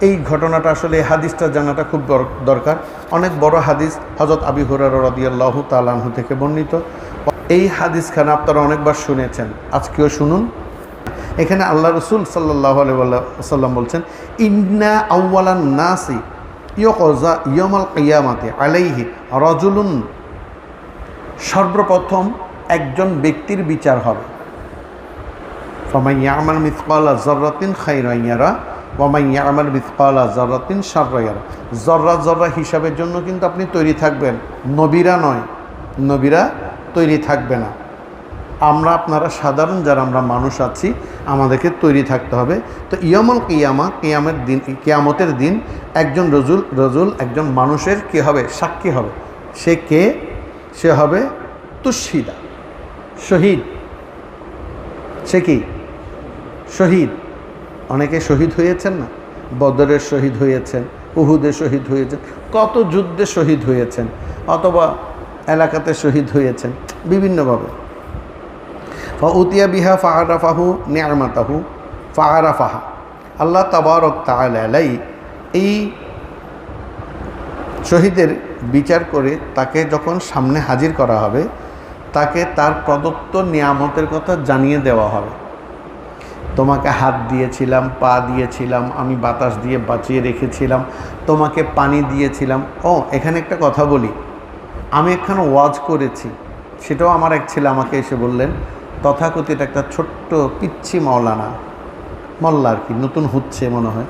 এই ঘটনাটা আসলে হাদিসটা জানাটা খুব দরকার। অনেক বড় হাদিস হজরত আবি হুরার রদিয়াল্লাহ তালাহু থেকে বর্ণিত। এই হাদিস খানা আপনারা অনেকবার শুনেছেন। আজকেও শুনুন। এখানে আল্লাহ রসুল সাল্লাহ সাল্লাম বলছেন, ইন্না আউ্বালান নাসি ইয়কজা ইয়মাল কিয়ামাতে আলাইহি রজুলুন। সর্বপ্রথম একজন ব্যক্তির বিচার হবে। ফমাই ইয়ামাল মিসকালা জর্রাতিন খাইরাইয়ারা ওমাই ইয়ামাল মিসকালা জর্রাতিন সাররাইয়ারা জর্রা জর্রা হিসাবের জন্য কিন্তু আপনি তৈরি থাকবেন। নবীরা নয়, নবীরা তৈরি থাকবে না। আমরা আপনারা সাধারণ যারা আমরা মানুষ আছি, আমাদেরকে তৈরি থাকতে হবে। তো ইয়মল কিয়ামা, কিয়ামের দিন, কিয়ামতের দিন একজন রজুল রজুল একজন মানুষের কি হবে? সাক্ষী হবে। সে কে? সে হবে তুশিদা শহীদ। সে কি? শহীদ। অনেকে শহীদ হয়েছেন না, বদরের শহীদ হয়েছেন, উহুদের শহীদ হয়েছেন, কত যুদ্ধে শহীদ হয়েছেন, অথবা এলাকাতে শহীদ হয়েছেন, বিভিন্নভাবে। ফাউতিয়া বিহা ফাহারাফাহু নিয়ামাতাহু ফাহারাফাহা আল্লাহ তাবারক তালাই এই শহীদের বিচার করে তাকে যখন সামনে হাজির করা হবে, তাকে তার প্রদত্ত নিয়ামতের কথা জানিয়ে দেওয়া হবে। তোমাকে হাত দিয়েছিলাম, পা দিয়েছিলাম, আমি বাতাস দিয়ে বাঁচিয়ে রেখেছিলাম, তোমাকে পানি দিয়েছিলাম। ও, এখানে একটা কথা বলি। আমি একখানে ওয়াজ করেছি, সেটাও আমার এক ছেলে আমাকে এসে বললেন, তথাকথিত একটা ছোট্ট পিচ্ছি মাওলানা, মল্লা আর কি, নতুন হচ্ছে মনে হয়।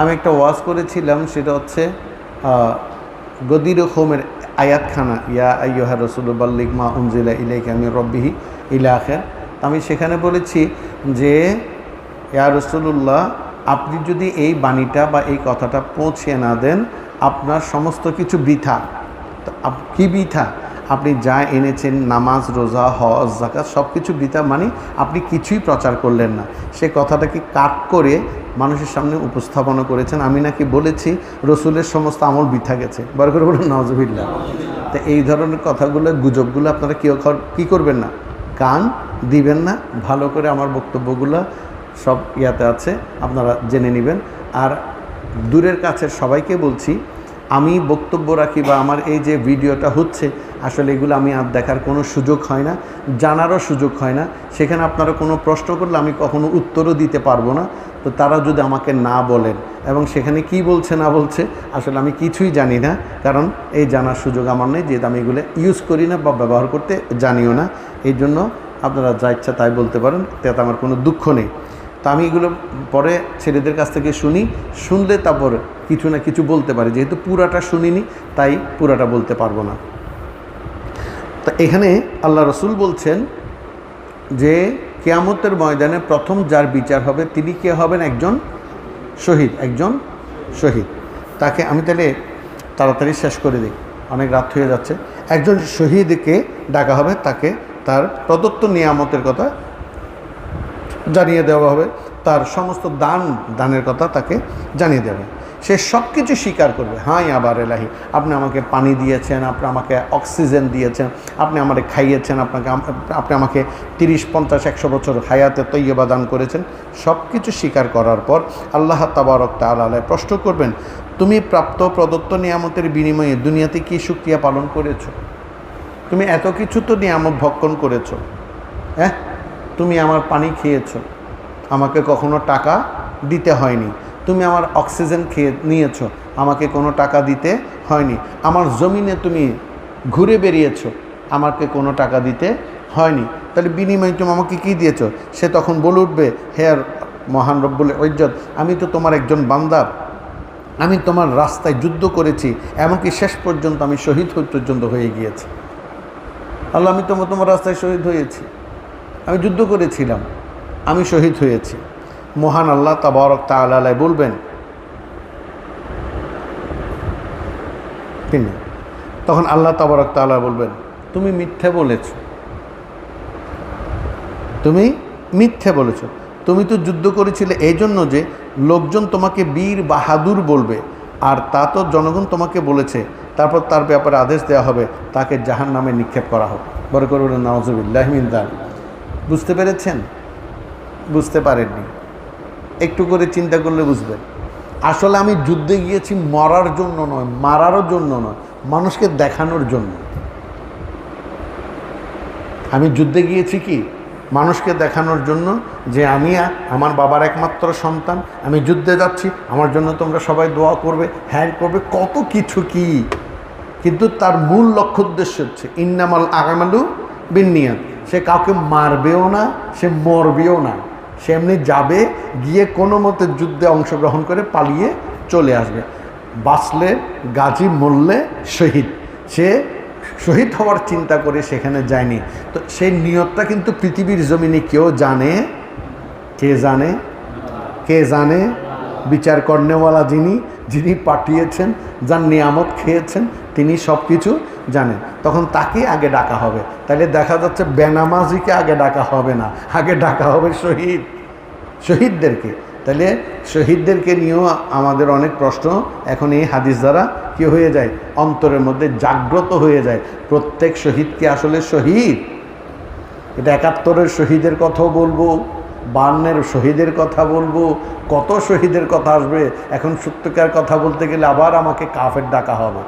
আমি একটা ওয়াজ করেছিলাম, সেটা হচ্ছে গদির হোমের আয়াতখানা, ইয়া আইয়হা রসুলবাল্লিক মা উনজিলা ইলাইক আমি রব্বিহি ইলা আখের আমি সেখানে বলেছি যে, ইয়া রসুল্লাহ আপনি যদি এই বাণীটা বা এই কথাটা পৌঁছে না দেন, আপনার সমস্ত কিছু বৃথা। কি বৃথা? আপনি যা এনেছেন, নামাজ, রোজা, হজ জাকাত সব কিছু বৃথা মানে আপনি কিছুই প্রচার করলেন না। সে কথাটাকে কাট করে মানুষের সামনে উপস্থাপনা করেছেন। আমি নাকি বলেছি, রসুলের সমস্ত আমল বৃথা গেছে। বার করে বলুন নজবিল্লা তো এই ধরনের কথাগুলো, গুজবগুলো আপনারা কেউ কী করবেন না? কান দিবেন না। ভালো করে আমার বক্তব্যগুলো সব ইয়াতে আছে, আপনারা জেনে নেবেন। আর দূরের কাছের সবাইকে বলছি, আমি বক্তব্য রাখি বা আমার এই যে ভিডিওটা হচ্ছে, আসলে এগুলো আমি আর দেখার কোনো সুযোগ হয় না, জানারও সুযোগ হয় না। সেখানে আপনারা কোনো প্রশ্ন করলে আমি কখনো উত্তরও দিতে পারব না। তো তারা যদি আমাকে না বলেন, এবং সেখানে কি বলছে না বলছে, আসলে আমি কিছুই জানি না। কারণ এই জানার সুযোগ আমার নেই, যেহেতু আমি এগুলো ইউজ করি না বা ব্যবহার করতে জানিও না। এই জন্য আপনারা যা ইচ্ছা তাই বলতে পারেন তাতে আমার কোনো দুঃখ নেই। তো আমি এগুলো পরে ছেলেদের কাছ থেকে শুনি, শুনলে তারপর কিছু না কিছু বলতে পারি। যেহেতু পুরাটা শুনিনি, তাই পুরাটা বলতে পারব না। তা এখানে আল্লাহ রসুল বলছেন যে, কেয়ামতের ময়দানে প্রথম যার বিচার হবে, তিনি কে হবেন? একজন শহীদ একজন শহীদ। তাকে আমি তাহলে তাড়াতাড়ি শেষ করে দিই। অনেক রাত হয়ে যাচ্ছে। একজন শহীদকে ডাকা হবে, তাকে তার প্রদত্ত নিয়ামতের কথা জানিয়ে দেওয়া হবে, তার সমস্ত দান, দানের কথা তাকে জানিয়ে দেবে সে সব কিছু স্বীকার করবে। হাই আবার এলাহি, আপনি আমাকে পানি দিয়েছেন, আপনি আমাকে অক্সিজেন দিয়েছেন, আপনি আমাকে খাইয়েছেন, আপনাকে আপনি আমাকে তিরিশ, পঞ্চাশ, একশো বছর হায়াতে তৈয়বা দান করেছেন। সব কিছু স্বীকার করার পর আল্লাহ তাবারক তালায় প্রশ্ন করবেন, তুমি প্রাপ্ত প্রদত্ত নিয়ামতের বিনিময়ে দুনিয়াতে কি সুক্রিয়া পালন করেছ? তুমি এত কিছু তো নিয়ামত ভক্ষণ করেছ হ্যাঁ? তুমি আমার পানি খেয়েছো। আমাকে কখনো টাকা দিতে হয়নি। তুমি আমার অক্সিজেন খেয়ে নিয়েছো। আমাকে কোনো টাকা দিতে হয়নি। আমার জমিনে তুমি ঘুরে বেরিয়েছো আমাকে কোনো টাকা দিতে হয়নি। তাহলে বিনিময়ে তুমি আমাকে কী দিয়েছ? সে তখন বলে উঠবে হেয়ার মহান রব্বুল ঐজ্জত আমি তো তোমার একজন বান্দার আমি তোমার রাস্তায় যুদ্ধ করেছি। এমনকি শেষ পর্যন্ত আমি শহীদ পর্যন্ত হয়ে গিয়েছি। আল্লাহ, আমি তোমার তোমার রাস্তায় শহীদ হয়েছি। আমি যুদ্ধ করেছিলাম, আমি শহীদ হয়েছি। মহান আল্লাহ তাবারক তাআলা বলবেন, তিনি। তখন আল্লাহ তাবারক তাআলা বলবেন, তুমি মিথ্যে বলেছ। তুমি মিথ্যে বলেছ। তুমি তো যুদ্ধ করেছিলে এই জন্য যে লোকজন তোমাকে বীর বাহাদুর বলবে, আর তা তো জনগণ তোমাকে বলেছে। তারপর তার ব্যাপারে আদেশ দেওয়া হবে, তাকে জাহান নামে নিক্ষেপ করা হবে বড় করে বলুন নওয়াজবিল্লাহমিন দান বুঝতে পেরেছেন? বুঝতে পারেননি। একটু করে চিন্তা করলে বুঝবেন। আসলে আমি যুদ্ধে গিয়েছি মরার জন্য নয়, মারারও জন্য নয়, মানুষকে দেখানোর জন্য। আমি যুদ্ধে গিয়েছি কি? মানুষকে দেখানোর জন্য যে আমি আমার বাবার একমাত্র সন্তান, আমি যুদ্ধে যাচ্ছি, আমার জন্য তোমরা সবাই দোয়া করবে হ্যাঁ করবে, কত কিছু কি? কিন্তু তার মূল লক্ষ্য উদ্দেশ্য হচ্ছে, ইন্নামাল আগামালু বিনিয়ান সে কাউকে মারবেও না, সে মরবেও না। সে এমনি যাবে, গিয়ে কোনো মতে যুদ্ধে অংশগ্রহণ করে পালিয়ে চলে আসবে। বাঁচলে, গাজী মরলে শহীদ। সে শহীদ হওয়ার চিন্তা করে সেখানে যায়নি। তো সেই নিয়তটা কিন্তু পৃথিবীর জমিনে কেউ জানে, কে জানে? কে জানে? বিচার কর্নেওয়ালা যিনি যিনি পাঠিয়েছেন, যার নিয়ামত খেয়েছেন তিনি সব কিছু জানেন। তখন তাকে আগে ডাকা হবে। তাহলে দেখা যাচ্ছে বেনামাজিকে আগে ডাকা হবে না। আগে ডাকা হবে শহীদ। শহীদদেরকে। তাহলে শহীদদেরকে নিয়েও আমাদের অনেক প্রশ্ন এখন এই হাদিস দ্বারা কি হয়ে যায়? অন্তরের মধ্যে জাগ্রত হয়ে যায়। প্রত্যেক শহীদকে আসলে শহীদ? এটা একাত্তরের শহীদের কথাও বলব, বান্নের শহীদের কথা বলব, কত শহীদের কথা আসবে? এখন সত্যকার কথা বলতে গেলে আবার আমাকে কাফের ডাকা হবে।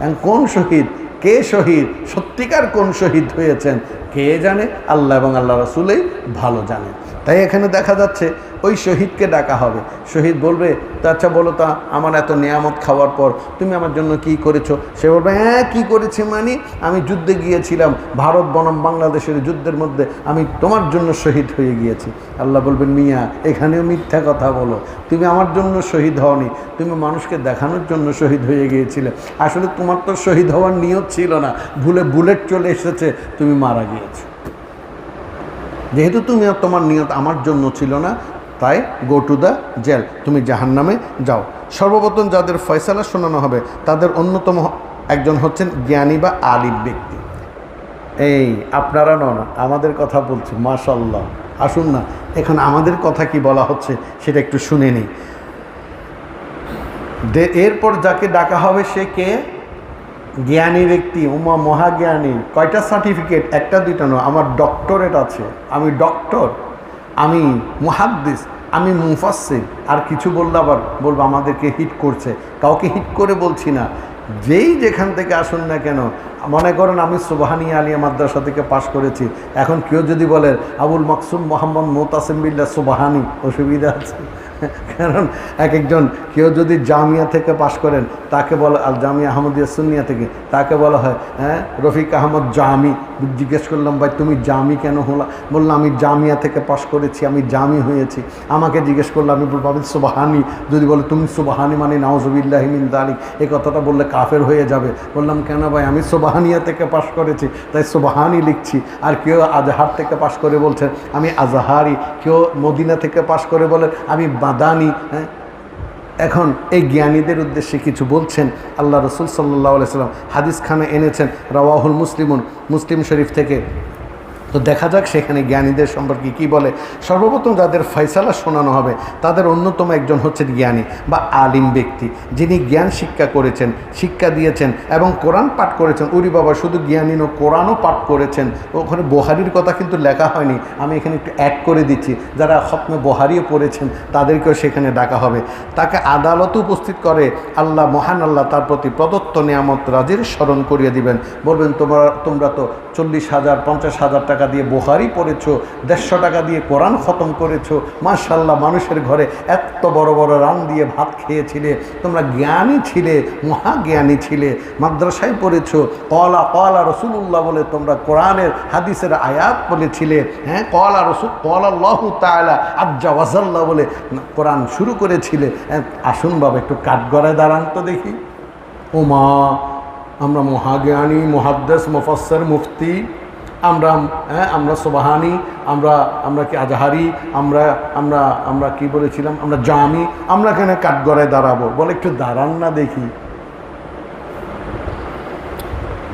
এখন কোন শহীদ? কে শহীদ? সত্যিকার কোন শহীদ হয়েছেন? কে জানে? আল্লাহ এবং আল্লাহ রসুলেই ভালো জানে তাই এখানে দেখা যাচ্ছে ওই শহীদকে ডাকা হবে। শহীদ বলবে, তা আচ্ছা বলো তা, আমার এত নিয়ামত খাওয়ার পর তুমি আমার জন্য কি করেছ? সে বলবে হ্যাঁ কী করেছে মানে আমি যুদ্ধে গিয়েছিলাম। ভারত বনাম বাংলাদেশের যুদ্ধের মধ্যে আমি তোমার জন্য শহীদ হয়ে গিয়েছি। আল্লাহ বলবেন, মিয়া, এখানেও মিথ্যা কথা বলো। তুমি আমার জন্য শহীদ হওনি। তুমি মানুষকে দেখানোর জন্য শহীদ হয়ে গিয়েছিলে। আসলে তোমার তো শহীদ হওয়ার নিয়ত ছিল না। ভুলে বুলেট চলে এসেছে। তুমি মারা গিয়েছো। যেহেতু তুমি তোমার নিয়ত আমার জন্য ছিল না, তাই গো টু দ্য জেল তুমি জাহান্নামে যাও। সর্বপ্রথম যাদের ফয়সালা শোনানো হবে, তাদের অন্যতম একজন হচ্ছেন জ্ঞানী বা আলিম ব্যক্তি। এই, আপনারা নন, আমাদের কথা বলছি মাশাল্লাহ আসুন না, এখন আমাদের কথা কি বলা হচ্ছে, সেটা একটু শুনে নিই। এরপর যাকে ডাকা হবে, সে কে? জ্ঞানী ব্যক্তি, উমা মহাজ্ঞানী, কয়টা সার্টিফিকেট একটা, দুইটা নয়। আমার ডক্টরেট আছে। আমি ডক্টর আমি মুহাদ্দিস, আমি মুফাসির আর কিছু বললে আবার বলব, আমাদেরকে হিট করছে। কাউকে হিট করে বলছি না। যেই যেখান থেকে আসুন না কেন, মনে করেন আমি সুবাহানি আলিয়া মাদ্রাসা থেকে পাশ করেছি। এখন কেউ যদি বলে, আবুল মাকসুম মোহাম্মদ মোতাসিম বিল্লা সুবাহানি। অসুবিধা আছে। কারণ এক একজন কেউ যদি জামিয়া থেকে পাশ করেন, তাকে বলা আল জামিয়া আহমদিয়া সুনিয়া থেকে, তাকে বলা হয় হ্যাঁ রফিক আহমদ জামি। জিজ্ঞেস করলাম, ভাই, তুমি জামি কেন হলা? বললাম, আমি জামিয়া থেকে পাশ করেছি, আমি জামি হয়েছি। আমাকে জিজ্ঞেস করলাম আমি বলব আমি সুবাহানি? যদি বলে, তুমি সুবাহানি মানে নাওজবিল্লাহ মিন দালিক। এই কথাটা বললে কাফের হয়ে যাবে। বললাম, কেন ভাই, আমি সুবাহানিয়া থেকে পাশ করেছি, তাই সুবাহানি লিখছি। আর কেউ আজহার থেকে পাশ করে বলছেন আমি আজহারি। কেউ মদিনা থেকে পাশ করে বলেন, আমি বাদানি হ্যাঁ? এখন এই জ্ঞানীদের উদ্দেশ্যে কিছু বলছেন। আল্লাহ রসুল সাল্লাহ সাল্লাম হাদিস খানে এনেছেন, রাওয়াহুল মুসলিমুন, মুসলিম শরীফ থেকে। তো দেখা যাক সেখানে জ্ঞানীদের সম্পর্কে কি বলে। সর্বপ্রথম যাদের ফয়সালা শোনানো হবে, তাদের অন্যতম একজন হচ্ছেন জ্ঞানী বা আলিম ব্যক্তি। যিনি জ্ঞান শিক্ষা করেছেন, শিক্ষা দিয়েছেন এবং কোরআন পাঠ করেছেন। উরি বাবা শুধু জ্ঞানী নো কোরআনও পাঠ করেছেন। ওখানে বহারির কথা কিন্তু লেখা হয়নি। আমি এখানে একটু অ্যাড করে দিচ্ছি। যারা খতমে বহারিও পড়েছেন, তাদেরকেও সেখানে ডাকা হবে। তাকে আদালতে উপস্থিত করে আল্লাহ, মহান আল্লাহ তার প্রতি প্রদত্ত নিয়ামত রাজির স্মরণ করিয়ে দিবেন। বলবেন, তোমরা তোমরা তো চল্লিশ হাজার পঞ্চাশ হাজার টাকা দিয়ে বোহারি পড়েছো দেড়শো টাকা দিয়ে কোরআন খতম করেছ মার্শাল্লাহ মানুষের ঘরে এত বড় বড় রান দিয়ে ভাত খেয়েছিলে তোমরা জ্ঞানী ছিলে মহাজ্ঞানী ছিলে মাদ্রাসায় পড়েছো কলা কলা রসুল্লাহ বলে তোমরা কোরআনের হাদিসের আয়াত বলেছিলে হ্যাঁ কলা রসুল কলা লহু তালা আজ্জা ওয়াজাল্লাহ বলে কোরআন শুরু করেছিলে হ্যাঁ, আসুন বাবা একটু কাঠগড়ায় দাঁড়ান তো দেখি। ও মা আমরা মহাজ্ঞানী মহাদ্দেশ মুফাসসর, মুফতি, আমরা হ্যাঁ আমরা সোবাহানি, আমরা আমরা কি আজহারি, আমরা আমরা আমরা কি বলেছিলাম, আমরা জামি, আমরা কেন কাঠগড়ায় দাঁড়াবো? বলে, একটু দাঁড়ান না দেখি।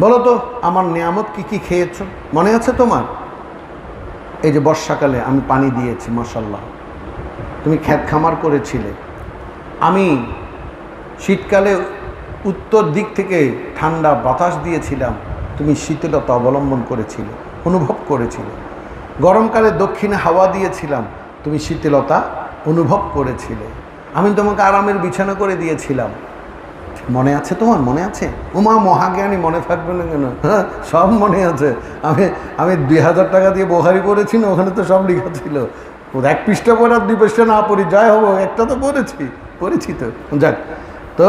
বলো তো, আমার নিয়ামত কি কি খেয়েছো? মনে আছে তোমার? এই যে বর্ষাকালে আমি পানি দিয়েছি মাসাল্লাহ তুমি খ্যাত খামার করেছিলে। আমি শীতকালে উত্তর দিক থেকে ঠান্ডা বাতাস দিয়েছিলাম। তুমি শীতলতা অবলম্বন করেছিলে, অনুভব করেছিলে। গরমকালে দক্ষিণে হাওয়া দিয়েছিলাম, তুমি শীতলতা অনুভব করেছিলে। আমি তোমাকে আরামের বিছানা করে দিয়েছিলাম। মনে আছে তোমার? মনে আছে? উমা, মহাজ্ঞানী, মনে থাকবে না কেন? হ্যাঁ সব মনে আছে। আমি আমি দুই হাজার টাকা দিয়ে বোহারি পড়েছি না, ওখানে তো সব লেখা ছিল। এক পৃষ্ঠা পড়ে আর দুই পৃষ্ঠা না পড়ি, যাই হব একটা তো পড়েছি পড়েছি তো। যাক, তো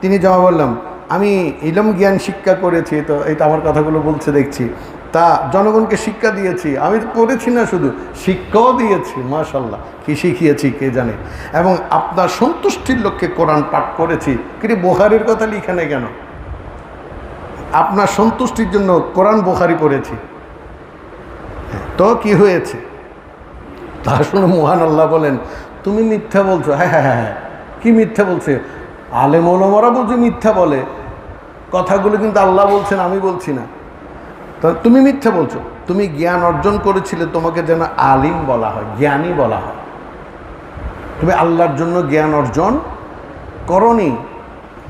তিনি জমা বললাম আমি ইলম জ্ঞান শিক্ষা করেছি, তো এই তো আমার কথাগুলো বলছে, দেখছি। তা জনগণকে শিক্ষা দিয়েছি, আমি পড়েছি না শুধু, শিক্ষাও দিয়েছি মাশাল্লাহ কি শিখিয়েছি, কে জানে? এবং আপনার সন্তুষ্টির লক্ষ্যে কোরআন পাঠ করেছি। কিন্তু বোহারির কথা লিখে নেই কেন? আপনার সন্তুষ্টির জন্য কোরআন বোখারি পড়েছি। তো কি হয়েছে? তা শুনে মহান আল্লাহ বলেন, তুমি মিথ্যা বলছো? হ্যাঁ হ্যাঁ হ্যাঁ হ্যাঁ। কি মিথ্যা বলছে? আলেম ওলমরা বলছে, মিথ্যা বলে। কথাগুলো কিন্তু আল্লাহ বলছেন, আমি বলছি না। তুমি মিথ্যা বলছো। তুমি জ্ঞান অর্জন করেছিলে, তোমাকে যেন আলিম বলা হয়, জ্ঞানী বলা হয়। তুমি আল্লাহর জন্য জ্ঞান অর্জন করনি।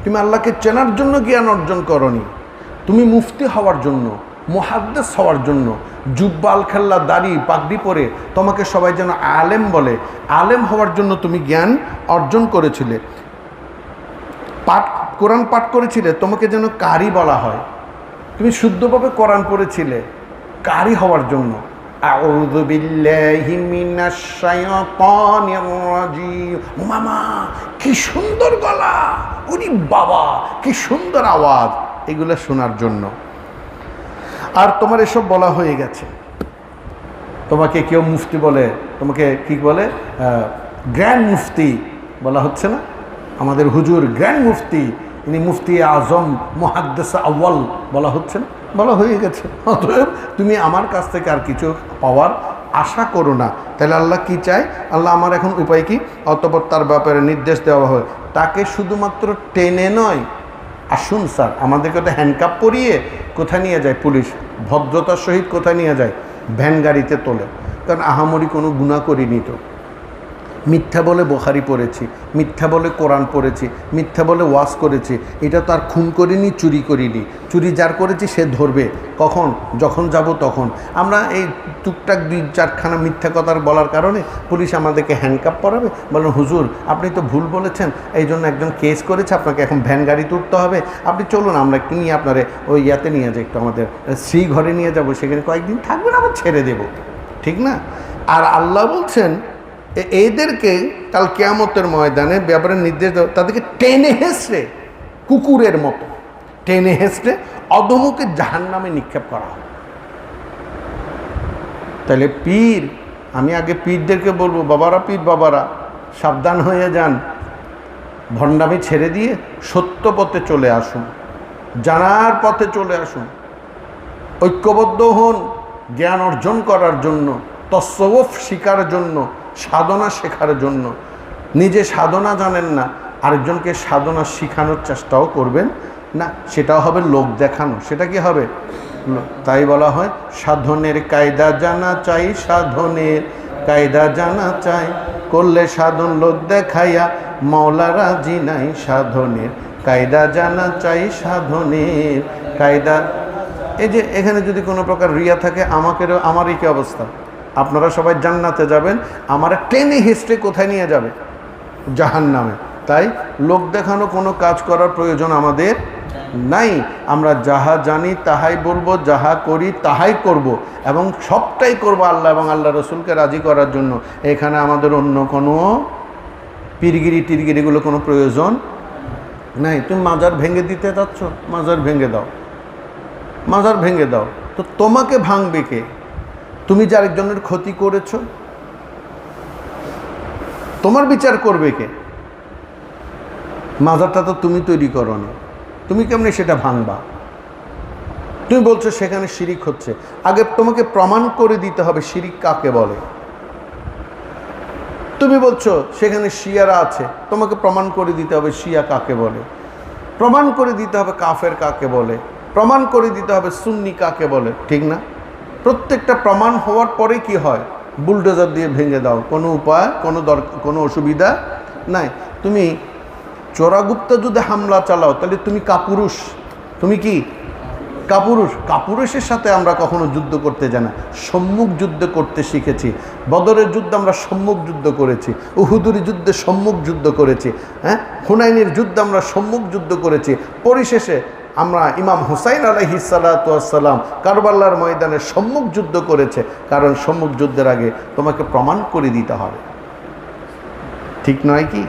তুমি আল্লাহকে চেনার জন্য জ্ঞান অর্জন করনি। তুমি মুফতি হওয়ার জন্য, মুহাদ্দেস হওয়ার জন্য জুব্বাল খেল্লা দাড়ি পাগড়ি পরে তোমাকে সবাই যেন আলেম বলে। আলেম হওয়ার জন্য তুমি জ্ঞান অর্জন করেছিলে। পাঠ, কোরআন পাঠ করেছিলে, তোমাকে যেন কারি বলা হয়। তুমি শুদ্ধভাবে কোরআন পড়েছিলে, কারি হওয়ার জন্য। মামা কি সুন্দর গলা। উনি বাবা, কি সুন্দর আওয়াজ। এগুলো শোনার জন্য। আর তোমার এসব বলা হয়ে গেছে। তোমাকে কেউ মুফতি বলে, তোমাকে কি বলে? গ্র্যান্ড মুফতি বলা হচ্ছে না? আমাদের হুজুর গ্র্যান্ড মুফতি, ইনি মুফতি আজম মহাদ্দেস আউ্য়াল বলা হচ্ছে না? বলা হয়ে গেছে। অতএব তুমি আমার কাছ থেকে আর কিছু পাওয়ার আশা করো না। তাহলে আল্লাহ কি চায়? আল্লাহ আমার এখন উপায় কি? অতপর তার ব্যাপারে নির্দেশ দেওয়া হয়। তাকে শুধুমাত্র টেনে নয়। আসুন স্যার, আমাদেরকে তো হ্যান্ডকাপ পরিয়ে কোথায় নিয়ে যায়? পুলিশ ভদ্রতার সহিত কোথায় নিয়ে যায়? ভ্যান গাড়িতে তোলে। কারণ আহামরি কোনো গুণা করিনি তো। মিথ্যা বলে বোহারি পড়েছি, মিথ্যা বলে কোরআন পড়েছি, মিথ্যা বলে ওয়াশ করেছি, এটা তো আর খুন করিনি, চুরি করিনি। চুরি যার করেছি সে ধরবে। কখন? যখন যাব তখন। আমরা এই টুকটাক দুই চারখানা মিথ্যা কথার বলার কারণে পুলিশ আমাদেরকে হ্যান্ডকাপ পরাবে, বলেন, হুজুর, আপনি তো ভুল বলেছেন। এই জন্য একজন কেস করেছে, আপনাকে এখন ভ্যান গাড়ি তুলতে হবে। আপনি চলুন, আমরা একটু নিয়ে আপনারে ওই ইয়াতে নিয়ে যাই, একটু আমাদের শ্রী ঘরে নিয়ে যাব। সেখানে কয়েকদিন থাকবেন আবার ছেড়ে দেব। ঠিক না? আর আল্লাহ বলছেন এদেরকে কাল কেয়ামতের ময়দানে ব্যাপারে নির্দেশ দেওয়া তাদেরকে টেনে হেসড়ে কুকুরের মতো টেনে হেসড়ে অধমুখে জাহান নামে নিক্ষেপ করা হয়। তাহলে পীর, আমি আগে পীরদেরকে বলব, বাবারা পীর, বাবারা, সাবধান হয়ে যান। ভণ্ডামি ছেড়ে দিয়ে সত্য পথে চলে আসুন, জানার পথে চলে আসুন। ঐক্যবদ্ধ হন, জ্ঞান অর্জন করার জন্য, তসওয়ফ শিকার জন্য সাধনা শেখার জন্য। নিজে সাধনা জানেন না, আরেকজনকে সাধনা শেখানোর চেষ্টাও করবেন। না, সেটাও হবে লোক দেখানো। সেটা কি হবে? তাই বলা হয়, সাধনের কায়দা জানা চাই, সাধনের কায়দা জানা চাই। করলে সাধন লোক দেখাইয়া মৌলারা জিনাই সাধনের কায়দা জানা চাই, সাধনের কায়দা। এই যে, এখানে যদি কোনো প্রকার রিয়া থাকে, আমাকেরও, আমারই কি অবস্থা? আপনারা সবাই জান্নাতে যাবেন, আমার টেনে হিস্ট্রি কোথায় নিয়ে যাবে? জাহান নামে তাই লোক দেখানো কোনো কাজ করার প্রয়োজন আমাদের নাই। আমরা যাহা জানি তাহাই বলব, যাহা করি তাহাই করব এবং সবটাই করব আল্লাহ এবং আল্লাহ রসুলকে রাজি করার জন্য। এখানে আমাদের অন্য কোনো পিরগিরি টিরগিরিগুলো কোনো প্রয়োজন নাই। তুমি মাজার ভেঙে দিতে চাচ্ছ মাজার ভেঙে দাও। মাজার ভেঙে দাও। তো তোমাকে ভাঙবে কে? তুমি যে আরেকজনের ক্ষতি করেছ? তোমার বিচার করবে কে? মাজারটা তো তুমি তৈরি করনি। তুমি কেমনি সেটা ভাঙবা? তুমি বলছো সেখানে শিরিক হচ্ছে। আগে তোমাকে প্রমাণ করে দিতে হবে শিরিক কাকে বলে। তুমি বলছো সেখানে শিয়ারা আছে। তোমাকে প্রমাণ করে দিতে হবে শিয়া কাকে বলে। প্রমাণ করে দিতে হবে কাফের কাকে বলে। প্রমাণ করে দিতে হবে সুন্নি কাকে বলে। ঠিক না? প্রত্যেকটা প্রমাণ হওয়ার পরে কি হয়? বুলডোজার দিয়ে ভেঙে দাও। কোনো উপায়, কোনো দরকার কোনো অসুবিধা নাই। তুমি চোরাগুপ্ত যদি হামলা চালাও, তাহলে তুমি কাপুরুষ। তুমি কি? কাপুরুষ। কাপুরুষের সাথে আমরা কখনো যুদ্ধ করতে জানি না। সম্মুখ যুদ্ধ করতে শিখেছি। বদরের যুদ্ধ আমরা সম্মুখ যুদ্ধ করেছি। উহুদুরি যুদ্ধে সম্মুখ যুদ্ধ করেছি। হ্যাঁ? হুনাইনের যুদ্ধ আমরা সম্মুখ যুদ্ধ করেছি। পরিশেষে আমরা ইমাম হুসাইন আলহি সালাতাম কারবাল্লার ময়দানে সম্মুখ যুদ্ধ করেছে, কারণ সম্মুখ যুদ্ধের আগে তোমাকে প্রমাণ করে দিতে হবে। ঠিক নয় কি?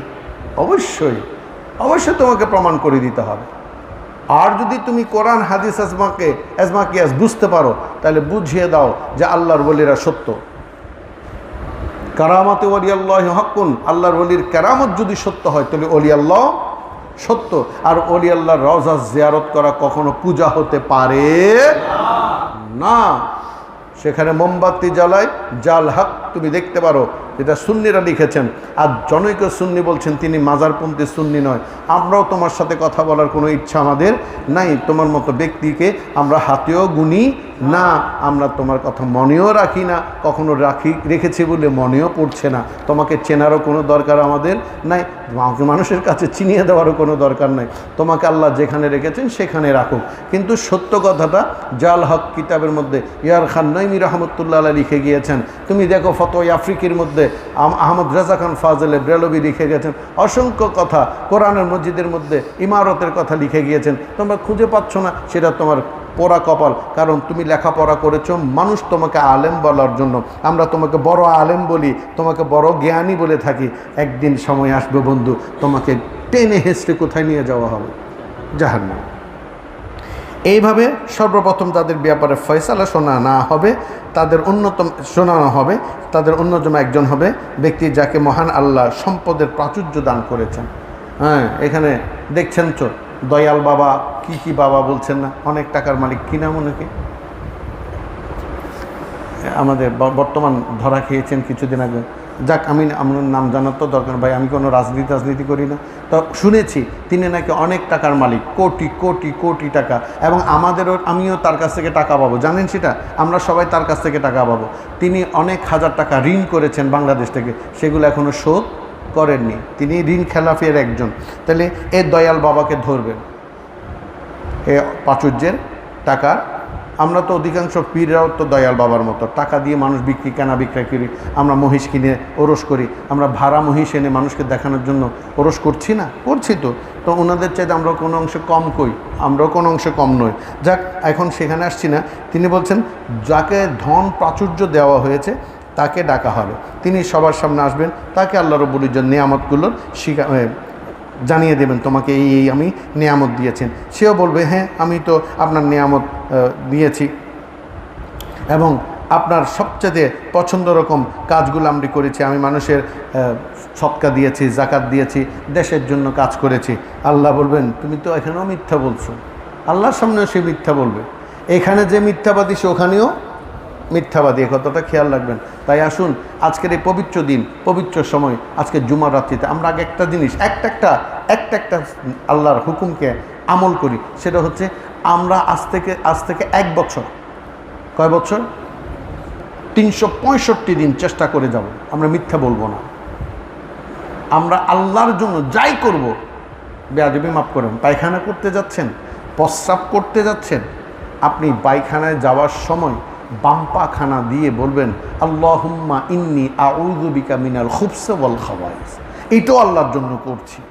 অবশ্যই অবশ্যই তোমাকে প্রমাণ করে দিতে হবে। আর যদি তুমি কোরআন, হাদিস, আজমাকে আজমাকিয়াস বুঝতে পারো, তাহলে বুঝিয়ে দাও যে আল্লাহর বলিরা সত্য। কারামতে আল্লাহ হকুন আল্লাহর অলির কেরামত যদি সত্য হয়, তাহলে অলি সত্য। আর অলি আল্লাহ রজা জিয়ারত করা কখনো পূজা হতে পারে না। সেখানে মোমবাতি জ্বালায়, জাল হক তুমি দেখতে পারো যেটা সুন্নিরা লিখেছেন। আর জনৈক সুন্নি বলছেন, তিনি মাজারপন্থী সুন্নি নয়। আমরাও তোমার সাথে কথা বলার কোনো ইচ্ছা আমাদের নাই। তোমার মতো ব্যক্তিকে আমরা হাতেও গুনি না। আমরা তোমার কথা মনেও রাখি না। কখনো রাখি, রেখেছি বলে মনেও পড়ছে না। তোমাকে চেনারও কোনো দরকার আমাদের নাই। আমাকে মানুষের কাছে চিনিয়ে দেওয়ারও কোনো দরকার নাই। তোমাকে আল্লাহ যেখানে রেখেছেন সেখানে রাখুক। কিন্তু সত্য কথাটা জাল হক কিতাবের মধ্যে ইয়ার খান নইমি রহমতুল্লাহ লিখে গিয়েছেন। তুমি দেখো ফতোয় আফ্রিকির মধ্যে আহমদ রাজা খান ফাজলে ব্রেলবি লিখে গেছেন। অসংখ্য কথা কোরআনের মসজিদের মধ্যে ইমারতের কথা লিখে গিয়েছেন। তোমরা খুঁজে পাচ্ছ না, সেটা তোমার পোড়া কপাল। কারণ তুমি লেখাপড়া করেছ মানুষ তোমাকে আলেম বলার জন্য। আমরা তোমাকে বড় আলেম বলি, তোমাকে বড় জ্ঞানী বলে থাকি। একদিন সময় আসবে বন্ধু, তোমাকে টেনে হেসড়ে কোথায় নিয়ে যাওয়া হবে? জাহান্নাম। এইভাবে সর্বপ্রথম তাদের ব্যাপারে ফয়সালা শোনা না হবে, তাদের অন্যতম, শোনানো হবে, তাদের অন্যতম একজন হবে ব্যক্তি যাকে মহান আল্লাহ সম্পদের প্রাচুর্য দান করেছেন। হ্যাঁ এখানে দেখছেন তো, দয়াল বাবা, কি কি বাবা বলছেন না? অনেক টাকার মালিক, কি নাম ওনাকে? আমাদের বর্তমান ধরা খেয়েছেন কিছুদিন আগে। যাক, আমি আমার নাম জানার তো দরকার ভাই, আমি কোনো রাজনীতি রাজনীতি করি না। তো শুনেছি, তিনি নাকি অনেক টাকার মালিক, কোটি কোটি কোটি টাকা, এবং আমাদেরও, আমিও তার কাছ থেকে টাকা পাবো। জানেন সেটা? আমরা সবাই তার কাছ থেকে টাকা পাবো। তিনি অনেক হাজার টাকা ঋণ করেছেন বাংলাদেশ থেকে, সেগুলো এখনও শোধ করেননি। তিনি ঋণ খেলাফের একজন। তাহলে এ দয়াল বাবাকে ধরবেন। এ প্রাচুর্যের টাকা আমরা তো অধিকাংশ পীররাও তো দয়াল বাবার মতো। টাকা দিয়ে মানুষ বিক্রি, কেনা বিক্রয় করি, আমরা মহিষ কিনে ওরস করি। আমরা ভাড়া মহিষ এনে মানুষকে দেখানোর জন্য ওরস করছি না? করছি তো। তো ওনাদের চাইতে আমরা কোনো অংশে কম কই? আমরাও কোনো অংশে কম নই। যাক, এখন সেখানে আসছি না। তিনি বলছেন, যাকে ধন প্রাচুর্য দেওয়া হয়েছে, তাকে ডাকা হবে। তিনি সবার সামনে আসবেন, তাকে আল্লাহ রবুল নিয়ামতগুলোর শিকা জানিয়ে দেবেন তোমাকে এই এই আমি নিয়ামত দিয়েছেন। সেও বলবে হ্যাঁ আমি তো আপনার নিয়ামত দিয়েছি। এবং আপনার সবচেয়ে পছন্দ রকম কাজগুলো আমি করেছি। আমি মানুষের সৎকা দিয়েছি, জাকাত দিয়েছি, দেশের জন্য কাজ করেছি। আল্লাহ বলবেন, তুমি তো এখানেও মিথ্যা বলছো। আল্লাহর সামনেও সে মিথ্যা বলবে। এখানে যে মিথ্যাবাদী সে ওখানেও মিথ্যাবাদী কথাটা খেয়াল রাখবেন। তাই আসুন, আজকের এই পবিত্র দিন, পবিত্র সময়, আজকে জুমার রাত্রিতে আমরা আগে একটা জিনিস, একটা একটা একটা একটা আল্লাহর হুকুমকে আমল করি, সেটা হচ্ছে আমরা আজ থেকে আজ থেকে এক বছর, কয় বছর? তিনশো পঁয়ষট্টি দিন চেষ্টা করে যাব, আমরা মিথ্যা বলব না। আমরা আল্লাহর জন্য যাই করব, বেয়াদবি মাফ করেন, পায়খানা করতে যাচ্ছেন, প্রস্রাব করতে যাচ্ছেন, আপনি পায়খানায় যাওয়ার সময় বাম্পাখানা দিয়ে বলবেন, আল্লাহুম্মা ইন্নি আউযুবিকা মিনাল খুবসে ওয়াল খাওয়াইস। এটাও আল্লাহর জন্য করছি।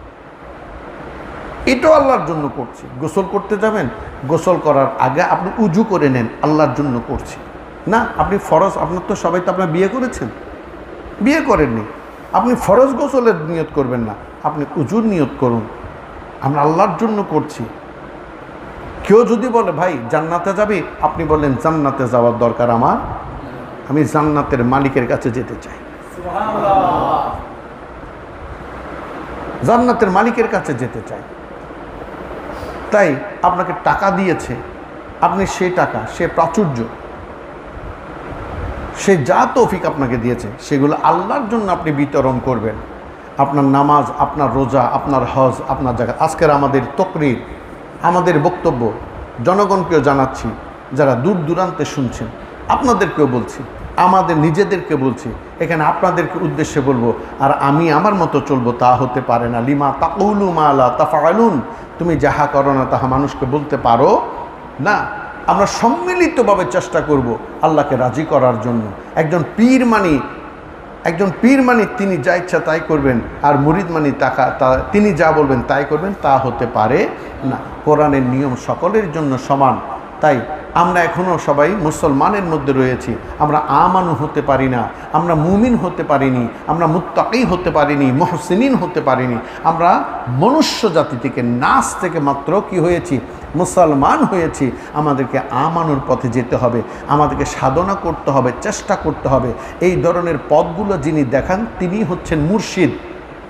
এটাও আল্লাহর জন্য করছি। গোসল করতে যাবেন, গোসল করার আগে আপনি উজু করে নেন, আল্লাহর জন্য করছি। না, আপনি ফরজ, আপনার তো সবাই তো আপনার বিয়ে করেছেন। বিয়ে করেননি। আপনি ফরজ গোসলের নিয়ত করবেন না। আপনি উজুর নিয়ত করুন। আমরা আল্লাহর জন্য করছি। কেউ যদি বলে, ভাই, জান্নাতে যাবি? আপনি বললেন, জান্নাতে যাওয়ার দরকার আমার। আমি জান্নাতের মালিকের কাছে যেতে চাই। জান্নাতের মালিকের কাছে যেতে চাই। তাই আপনাকে টাকা দিয়েছে। আপনি সে টাকা, সে প্রাচুর্য, সে যা তৌফিক আপনাকে দিয়েছে, সেগুলো আল্লাহর জন্য আপনি বিতরণ করবেন। আপনার নামাজ, আপনার রোজা, আপনার হজ, আপনার জায়গা আজকের আমাদের তকরির আমাদের বক্তব্য জনগণকেও জানাচ্ছি, যারা দূর দূরান্তে শুনছেন, আপনাদেরকেও বলছি, আমাদের নিজেদেরকে বলছি, এখানে আপনাদেরকে উদ্দেশ্যে বলব, আর আমি আমার মতো চলবো তা হতে পারে না। লিমা তাকৌলু মালা তাফালুন তুমি যাহা করো না তাহা মানুষকে বলতে পারো না। আমরা সম্মিলিতভাবে চেষ্টা করব আল্লাহকে রাজি করার জন্য। একজন পীর মানি একজন পীর মানি তিনি যা ইচ্ছা তাই করবেন, আর মুরিদ মানি তাকা, তা তিনি যা বলবেন তাই করবেন, তা হতে পারে না। কোরআনের নিয়ম সকলের জন্য সমান। তাই আমরা এখনও সবাই মুসলমানের মধ্যে রয়েছি। আমরা আমানু হতে পারি না। আমরা মুমিন হতে পারিনি। আমরা মুত্তাকি হতে পারিনি। মহসিনিন হতে পারিনি। আমরা মনুষ্য জাতি থেকে নাচ থেকে মাত্র কি হয়েছি? মুসলমান হয়েছি, আমাদেরকে আমানোর পথে যেতে হবে, আমাদেরকে সাধনা করতে হবে, চেষ্টা করতে হবে। এই ধরনের পথগুলো যিনি দেখান, তিনি হচ্ছেন মুর্শিদ।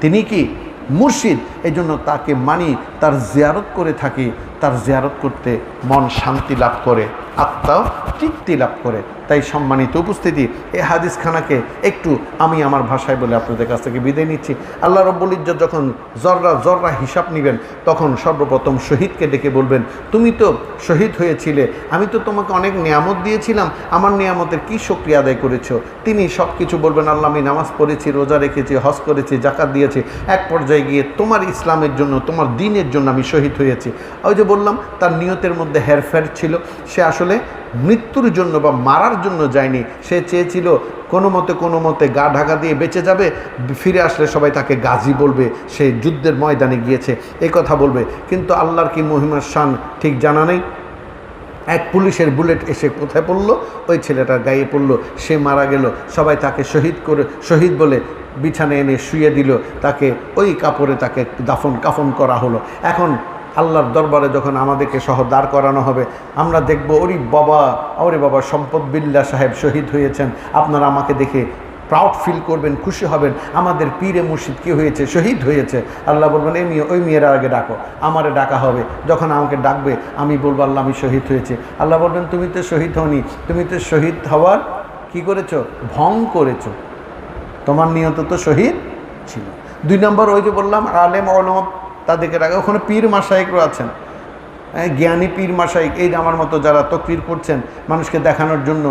তিনি কি? মুর্শিদ। এই জন্য তাকে মানি, তার জিয়ারত করে থাকি, তার জিয়ারত করতে মন শান্তি লাভ করে। আত্মাও তৃপ্তি লাভ করে। তাই সম্মানিত উপস্থিতি, এই হাদিসখানাকে একটু আমি আমার ভাষায় বলে আপনাদের কাছ থেকে বিদায় নিচ্ছি। আল্লাহ রব্বুল ইজ্জত যখন জররা জররা হিসাব নেবেন, তখন সর্বপ্রথম শহীদকে ডেকে বলবেন, তুমি তো শহীদ হয়েছিলে, আমি তো তোমাকে অনেক নিয়ামত দিয়েছিলাম, আমার নিয়ামতের কি সক্রিয়া আদায় করেছ? তিনি সব কিছু বলবেন, আল্লাহ, আমি নামাজ পড়েছি, রোজা রেখেছি, হজ করেছি জাকাত দিয়েছি, এক পর্যায়ে গিয়ে তোমার ইসলামের জন্য, তোমার দিনের জন্য আমি শহীদ হয়েছি। ওই যে বললাম, তার নিয়তের মধ্যে হেরফের ছিল, সে আসলে মৃত্যুর জন্য বা মারার জন্য যায়নি। সে চেয়েছিল কোনো মতে কোনো মতে গা ঢাকা দিয়ে বেঁচে যাবে, ফিরে আসলে সবাই তাকে গাজী বলবে, সে যুদ্ধের ময়দানে গিয়েছে এই কথা বলবে। কিন্তু আল্লাহর কি মহিমার শান ঠিক জানা নেই। এক পুলিশের বুলেট এসে কোথায় পড়ল? ওই ছেলেটার গায়ে পড়ল, সে মারা গেল। সবাই তাকে শহীদ করে, শহীদ বলে বিছানে এনে শুয়ে দিল। তাকে ওই কাপড়ে তাকে দাফন কাফন করা হলো। এখন আল্লাহর দরবারে যখন আমাদেরকে সহ দাঁড় করানো হবে, আমরা দেখব, ওরি বাবা, ওরে বাবা, সম্পদ বিল্লা সাহেব শহীদ হয়েছেন। আপনারা আমাকে দেখে প্রাউড ফিল করবেন, খুশি হবেন। আমাদের পীরে মুর্শিদ কী হয়েছে? শহীদ হয়েছে। আল্লাহ বলবেন এই মেয়ে ওই মেয়েরা আগে ডাকো, আমারে ডাকা হবে। যখন আমাকে ডাকবে, আমি বলব, আল্লাহ, আমি শহীদ হয়েছে। আল্লাহ বলবেন, তুমি তো শহীদ হওনি। তুমি তো শহীদ হওয়ার কি করেছ? ভং করেছ। তোমার নিয়ত তো শহীদ ছিল। দুই নম্বর ওই যে বললাম, আলেম অলম তাদেরকে রাখা। ওখানে পীর মাসাইকরা আছেন। হ্যাঁ, জ্ঞানী পীর মাসাইক এই আমার মতো যারা তকফির করছেন মানুষকে দেখানোর জন্য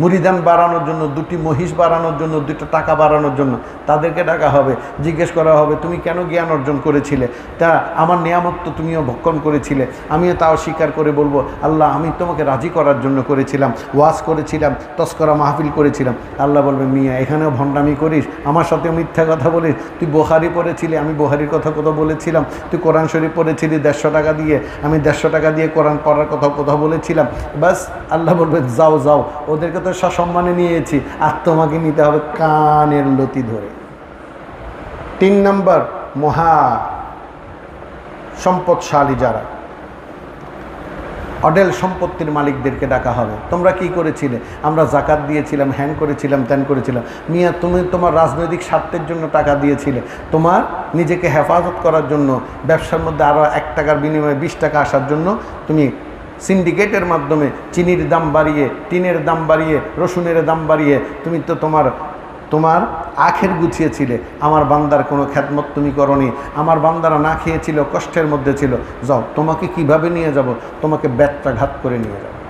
মুড়িদান বাড়ানোর জন্য, দুটি মহিষ বাড়ানোর জন্য দুটো টাকা বাড়ানোর জন্য তাদেরকে ডাকা হবে। জিজ্ঞেস করা হবে, তুমি কেন জ্ঞান অর্জন করেছিলে? তা, আমার নিয়ামত তো তুমিও ভক্ষণ করেছিলে। আমিও তাও স্বীকার করে বলব, আল্লাহ, আমি তোমাকে রাজি করার জন্য করেছিলাম, ওয়াজ করেছিলাম, তস্করা মাহফিল করেছিলাম। আল্লাহ বলবে মিয়া, এখানেও ভণ্ডামি করিস, আমার সাথে মিথ্যা কথা বলিস। তুই বোহারি পড়েছিলি, আমি বোহারির কথা কথা বলেছিলাম। তুই কোরআন শরীফ পড়েছিলি, দেড়শো টাকা দিয়ে, আমি দেড়শো টাকা দিয়ে কোরআন পড়ার কথা কথা বলেছিলাম। বাস, আল্লাহ বলবে যাও যাও, ওদেরকে তো সসম্মানে নিয়েছি, আর তোমাকে নিতে হবে কানের লতি ধরে। তিন নম্বর, মহা সম্পদশালী যারা। অডেল সম্পত্তির মালিকদেরকে ডাকা হবে। তোমরা কি করেছিলে? আমরা জাকাত দিয়েছিলাম, হ্যাং করেছিলাম, ত্যান করেছিলাম। মিয়া, তুমি তোমার রাজনৈতিক স্বার্থের জন্য টাকা দিয়েছিলে। তোমার নিজেকে হেফাজত করার জন্য, ব্যবসার মধ্যে আরও এক টাকার বিনিময়ে বিশ টাকা আসার জন্য তুমি সিন্ডিকেটের মাধ্যমে চিনির দাম বাড়িয়ে, টিনের দাম বাড়িয়ে, রসুনের দাম বাড়িয়ে তুমি তো তোমার তোমার আখের গুছিয়েছিলে। আমার বান্দার কোনো খ্যাতমত তুমি করনি। আমার বান্দারা না খেয়েছিল, কষ্টের মধ্যে ছিল। যাও, তোমাকে কীভাবে নিয়ে যাব? তোমাকে ব্যত্যাঘাত করে নিয়ে যাব।